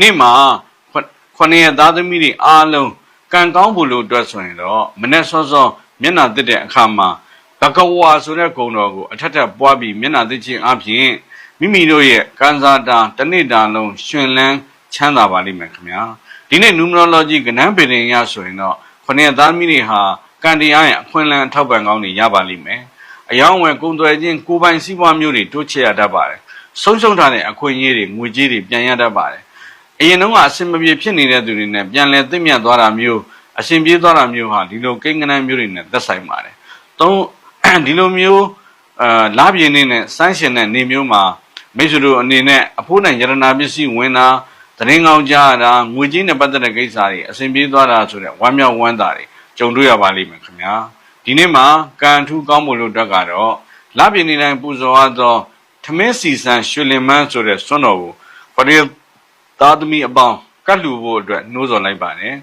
နေ့မှာခွခொနည်းသားသမီးတွေအားလုံးကံကောင်းဖို့လို့အတွက်ဆိုရင်တော့မနေ့စောစောမျက်နှာတက်တဲ့အခါမှာဘဂဝါဆိုတဲ့ဂုဏ်တော်ကိုအထက်ထပ်ပွားပြီးမျက်နှာတက်ခြင်းအပြင်မိမိတို့ရဲ့ကံစားတာတစ်နေ့တာလုံးရှင်လန်းချမ်းသာပါလိမ့်မယ်ခင်ဗျာဒီနေ့ numerology ကဏ္ဍပေရင်ရဆိုရင်တော့ခொနည်းသားသမီးတွေဟာကံတရားရဲ့အခွင့်အလမ်းအထောက်ပံ့ကောင်းတွေရပါလိမ့်မယ် အယောင်းဝယ်ကုံသွယ်ခြင်းကိုယ်ပိုင်စည်းပွားမျိုးတွေတိုးချဲ့ရတတ်ပါတယ်ဆုံးရှုံးထားတဲ့အခွင့်အရေးတွေငွေကြေးတွေပြန်ရတတ်ပါတယ်အရင်တုန်းကအစင်မပြေဖြစ်နေတဲ့သူတွေနဲ့ပြန်လဲသိမ့်မြတ်သွားတာမျိုးအရှင်ပြေးသွားတာမျိုးဟာဒီလိုကိန်းကနန်းမျိုးတွေနဲ့သက်ဆိုင်ပါတယ်။သုံးဒီလိုမျိုးအာလာပြင်းနေနဲ့စမ်းရှင်တဲ့နေမျိုးမှာမိတ်ဆွေတို့အနေနဲ့အဖို့နိုင်ယရနာပစ္စည်းဝင်တာသတင်းကောင်းကြားတာငွေကြီးနဲ့ပတ်သက်တဲ့ကိစ္စတွေအရှင်ပြေးသွားတာဆိုတဲ့ဝမ်းမြောက်ဝမ်းသာတွေကြုံတွေ့ရပါလိမ့်မယ်ခင်ဗျာ။ ဒီနေ့မှာကံထူးကောင်းမှုလို့အတွက်ကတော့လာပြင်းနေတိုင်းပူဇော်ရသောထမင်းစီဆန်ရွှေလင်မန်းဆိုတဲ့စွန့်တော်ကိုခရီးသားသမီးအပေါင်းကတ်လူဖို့အတွက်နှိုးဆော်လိုက်ပါတယ်